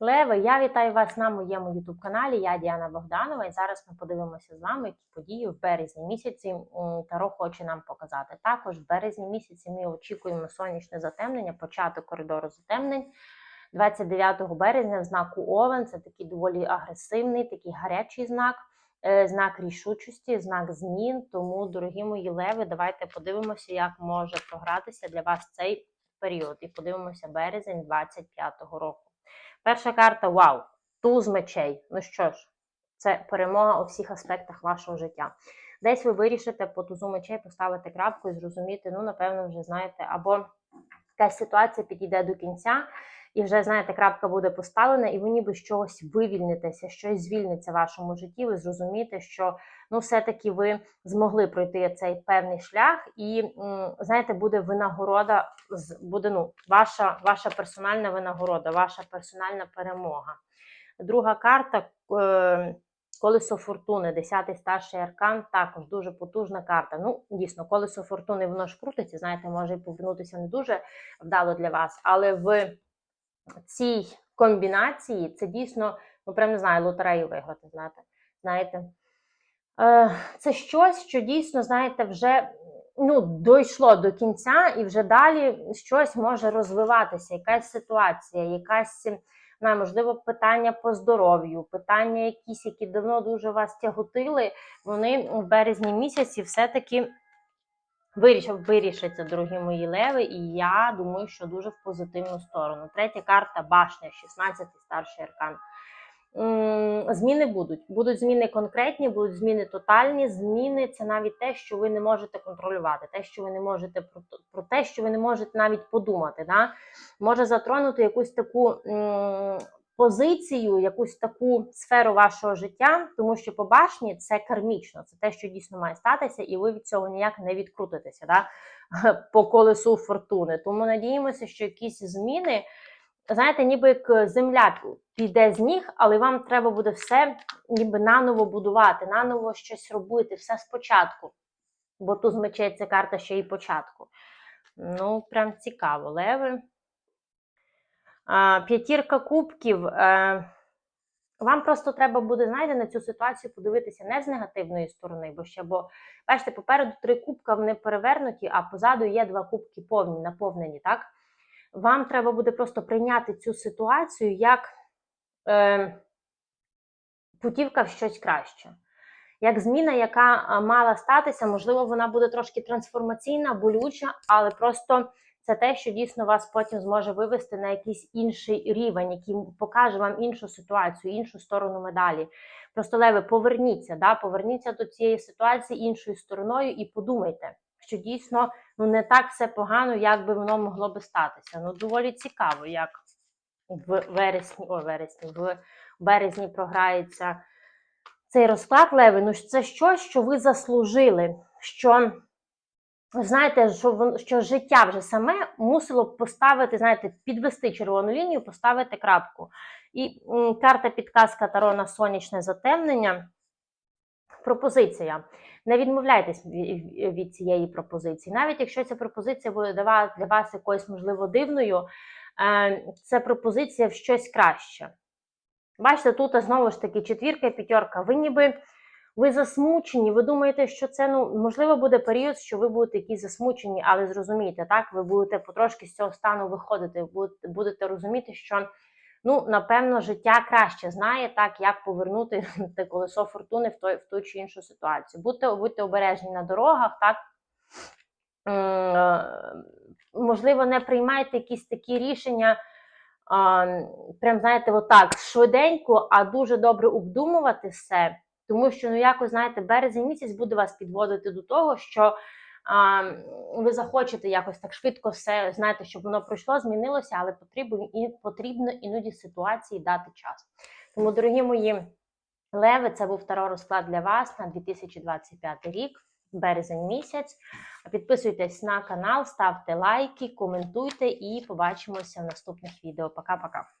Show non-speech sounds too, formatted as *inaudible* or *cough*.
Леви, я вітаю вас на моєму youtube каналі. Я Діана Богданова, і зараз ми подивимося з вами, які події в березні місяці Таро хоче нам показати. Також в березні місяці ми очікуємо сонячне затемнення, початок коридору затемнень. 29 березня в знаку Овен це такий доволі агресивний, такий гарячий знак, е, знак рішучості, знак змін. Тому, дорогі мої леви, давайте подивимося, як може програтися для вас цей період. І подивимося березень 25-го року. Перша карта вау! Туз мечей. Ну що ж, це перемога у всіх аспектах вашого життя. Десь ви вирішите по тузу мечей поставити крапку і зрозуміти, ну, напевно, вже знаєте, або якась ситуація підійде до кінця, і вже, знаєте, крапка буде поставлена, і ви ніби з чогось вивільнитеся, щось звільниться в вашому житті. Ви зрозумієте, що ну, все-таки ви змогли пройти цей певний шлях, і знаєте, буде винагорода, буде ну, ваша, ваша персональна винагорода, ваша персональна перемога. Друга карта. Е, Колесо фортуни, 10-й старший аркан, також дуже потужна карта. Ну, дійсно, колесо фортуни воно ж крутиться, знаєте, може і повернутися не дуже вдало для вас, але в цій комбінації це дійсно, ну прям не знаю, лотерею виграти, знаєте. знаєте. Е, Це щось, що дійсно, знаєте, вже ну, дійшло до кінця, і вже далі щось може розвиватися, якась ситуація, якась, не, можливо, питання по здоров'ю, питання якісь, які давно дуже вас тяготили, вони в березні місяці все-таки вирішив, вирішиться, дорогі мої леви, і я думаю, що дуже в позитивну сторону. Третя карта башня, 16-й старший аркан. Зміни будуть. Будуть зміни конкретні, будуть зміни тотальні. Зміни це навіть те, що ви не можете контролювати, те, що ви не можете про, те, що ви не можете навіть подумати. Да? Може затронути якусь таку позицію, якусь таку сферу вашого життя, тому що по башні це кармічно, це те, що дійсно має статися, і ви від цього ніяк не відкрутитеся да? *laughs* по колесу фортуни. Тому надіємося, що якісь зміни знаєте, ніби як земля піде з ніг, але вам треба буде все ніби наново будувати, наново щось робити, все спочатку. Бо тут з карта ще і початку. Ну, прям цікаво, леви. П'ятірка кубків. Е, вам просто треба буде, знаєте, на цю ситуацію подивитися не з негативної сторони, бо ще, бо, бачите, попереду три кубка вони перевернуті, а позаду є два кубки повні, наповнені, так? вам треба буде просто прийняти цю ситуацію як е, путівка в щось краще. Як зміна, яка мала статися, можливо, вона буде трошки трансформаційна, болюча, але просто це те, що дійсно вас потім зможе вивести на якийсь інший рівень, який покаже вам іншу ситуацію, іншу сторону медалі. Просто леви, поверніться, да, поверніться до цієї ситуації іншою стороною і подумайте, що дійсно ну не так все погано, як би воно могло би статися. Ну, доволі цікаво, як в вересні, о, вересні, в березні програється цей розклад леви. Ну, це щось, що ви заслужили. Що, знаєте, що, що життя вже саме мусило поставити, знаєте, підвести червону лінію, поставити крапку. І карта підказка Таро на сонячне затемнення. Пропозиція. Не відмовляйтесь ві- від цієї пропозиції. Навіть якщо ця пропозиція буде для вас, якоюсь, можливо, дивною, е, це пропозиція в щось краще. Бачите, тут знову ж таки четвірка, п'ятерка. Ви ніби ви засмучені, ви думаєте, що це ну можливо буде період, що ви будете якісь засмучені, але зрозумійте, так, ви будете потрошки з цього стану виходити, будете, розуміти, що ну, напевно, життя краще знає, так, як повернути *laughs* те колесо фортуни в той, в ту чи іншу ситуацію. Будьте, будьте обережні на дорогах, так. Е, Можливо, не приймайте якісь такі рішення, прям, знаєте, отак, швиденько, а дуже добре обдумувати все. Тому що, ну, якось, знаєте, березень місяць буде вас підводити до того, що а, ви захочете якось так швидко все, знаєте, щоб воно пройшло, змінилося, але потрібно, і, потрібно іноді ситуації дати час. Тому, дорогі мої леви, це був второй розклад для вас на 2025 рік, березень місяць. Підписуйтесь на канал, ставте лайки, коментуйте і побачимося в наступних відео. Пока-пока.